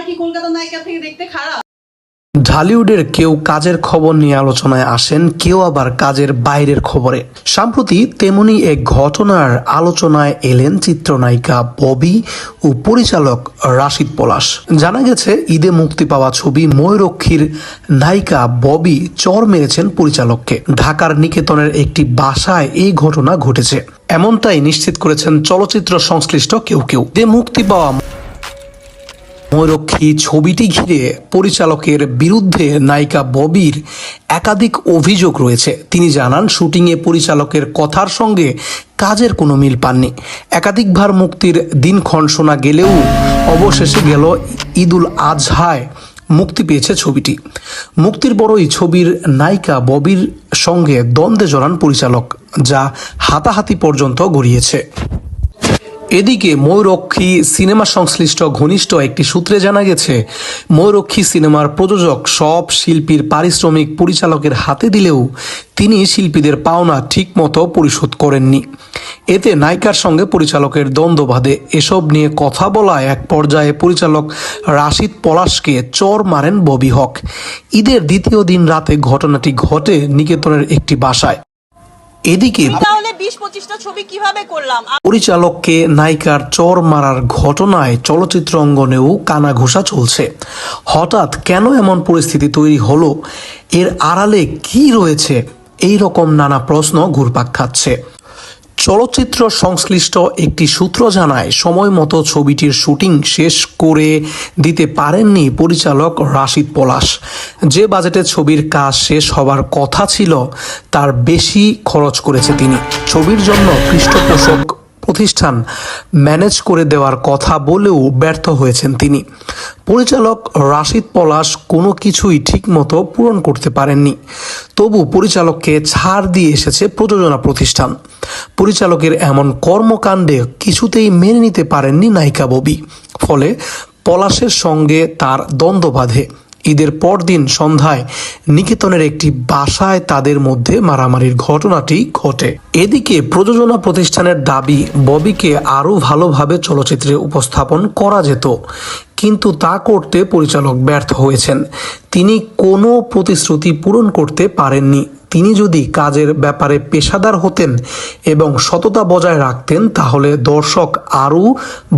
আমরা কি কলকাতা নায়িকা থেকে দেখতে খারাপ? ঢালিউডের কেউ কাজের খবর নিয়ে আলোচনায় আসেন, কেউ আবার কাজের বাইরের খবরে। সম্প্রতি তেমনি এক ঘটনার আলোচনায় এলেন চিত্রনায়িকা ববি ও পরিচালক রাশিদ পলাশ। জানা গেছে, ঈদে মুক্তি পাওয়া ছবি ময়ূরক্ষীর নায়িকা ববি চর মেরেছেন পরিচালককে। ঢাকার নিকেতনের একটি বাসায় এই ঘটনা ঘটেছে। এমনটাই নিশ্চিত করেছেন চলচ্চিত্র সংশ্লিষ্ট কেউ কেউ। ঈদে মুক্তি পাওয়া ময়ূরক্ষী ছবিটি ঘিরে পরিচালকের বিরুদ্ধে নায়িকা ববির একাধিক অভিযোগ রয়েছে। তিনি জানান, শুটিংয়ে পরিচালকের কথার সঙ্গে কাজের কোনো মিল পাননি। একাধিকবার মুক্তির দিনক্ষণ শোনা গেলেও অবশেষে গেল ঈদুল আজহায়। মুক্তি পেয়েছে ছবিটি। মুক্তির পরই ছবির নায়িকা ববির সঙ্গে দ্বন্দ্বে জড়ান পরিচালক, যা হাতাহাতি পর্যন্ত গড়িয়েছে। এদিকে ময়ূরক্ষী সিনেমা সংশ্লিষ্ট ঘনিষ্ঠ একটি সূত্রে জানা গেছে ময়ূরক্ষী সিনেমার প্রযোজক সব শিল্পীর পারিশ্রমিক পরিচালকের হাতে দিলেও তিনি শিল্পীদের পাওনা ঠিকমতো পরিশোধ করেননি। এতে নায়িকার সঙ্গে পরিচালকের দ্বন্দ্ব বাঁধে এসব নিয়ে কথা বলায় এক পর্যায়ে পরিচালক রাশিদ পলাশকে চর মারেন ববি হক। ঈদের দ্বিতীয় দিন রাতে ঘটনাটি ঘটে নিকেতনের একটি বাসায়। এদিকে তাহলে বিশ পঁচিশটা ছবি কীভাবে করলাম? পরিচালককে নায়িকার চর মারার ঘটনায় চলচ্চিত্র অঙ্গনেও কানাঘোষা চলছে। হঠাৎ কেন এমন পরিস্থিতি তৈরি হলো? এর আড়ালে কি রয়েছে? এই রকম নানা প্রশ্ন ঘুরপাক খাচ্ছে। চলচ্চিত্র সংশ্লিষ্ট একটি সূত্র জানায়, সময় মতো ছবিটির শুটিং শেষ করে দিতে পারেননি পরিচালক রাশিদ পলাশ। যে বাজেটে ছবির কাজ শেষ হবার কথা ছিল, তার বেশি খরচ করেছে তিনি। ছবির জন্য পৃষ্ঠপোষক প্রতিষ্ঠান ম্যানেজ করে দেওয়ার কথা বলেও ব্যর্থ হয়েছেন তিনি। পরিচালক রাশিদ পলাশ কোনো কিছুই ঠিকমতো পূরণ করতে পারেননি। তবু পরিচালককে ছাড় দিয়ে এসেছে প্রযোজনা প্রতিষ্ঠান। পরিচালকের এমন কর্মকাণ্ডে কিছুতেই মেনে নিতে পারেননি নায়িকা ববি। ফলে পলাশের সঙ্গে তার দ্বন্দ্ব বাঁধে। ঈদের পরদিন সন্ধ্যায় নিকেতনের একটি বাসায় তাদের মধ্যে মারামারির ঘটনাটি ঘটে। এদিকে প্রযোজনা প্রতিষ্ঠানের দাবি, ববিকে আরও ভালোভাবে চলচ্চিত্রে উপস্থাপন করা যেত, কিন্তু তা করতে পরিচালক ব্যর্থ হয়েছেন। তিনি কোনো প্রতিশ্রুতি পূরণ করতে পারেননি। তিনি যদি কাজের ব্যাপারে পেশাদার হতেন এবং সততা বজায় রাখতেন, তাহলে দর্শক আরও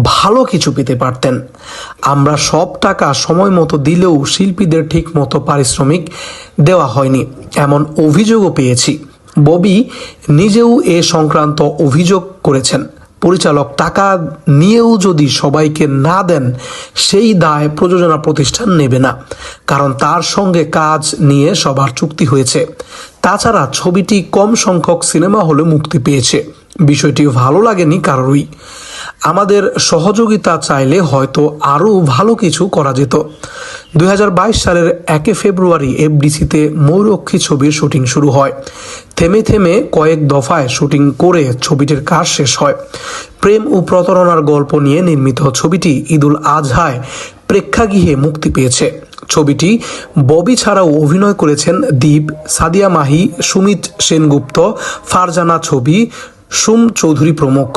ভালো কিছু পেতে পারতেন। আমরা সব টাকা সময় মতো দিলেও শিল্পীদের ঠিক মতো পারিশ্রমিক দেওয়া হয়নি, এমন অভিযোগও পেয়েছি। ববি নিজেও এ সংক্রান্ত অভিযোগ করেছেন। পরিচালক টাকা নিয়েও যদি সবাইকে না দেন, সেই দায় প্রযোজনা প্রতিষ্ঠান নেবে না, কারণ তার সঙ্গে কাজ নিয়ে সবার চুক্তি হয়েছে। তাছাড়া ছবিটি কম সংখ্যক সিনেমা হলে মুক্তি পেয়েছে। বিষয়টি ভালো লাগেনি কারোরই। আমাদের সহযোগিতা চাইলে হয়তো আরও ভালো কিছু করা যেত। দু হাজার বাইশ সালের একে ফেব্রুয়ারি এফডিসিতে ময়ূরক্ষী ছবির শুটিং শুরু হয়। থেমে থেমে কয়েক দফায় শুটিং করে ছবিটির কাজ শেষ হয়। প্রেম ও প্রতারণার গল্প নিয়ে নির্মিত ছবিটি ঈদুল আজহায় প্রেক্ষাগৃহে মুক্তি পেয়েছে। ছবিটি ববি ছাড়াও অভিনয় করেছেন দীপ সাদিয়া মাহি, সুমিত সেনগুপ্ত, ফারজানা ছবি, সুম চৌধুরী প্রমুখ।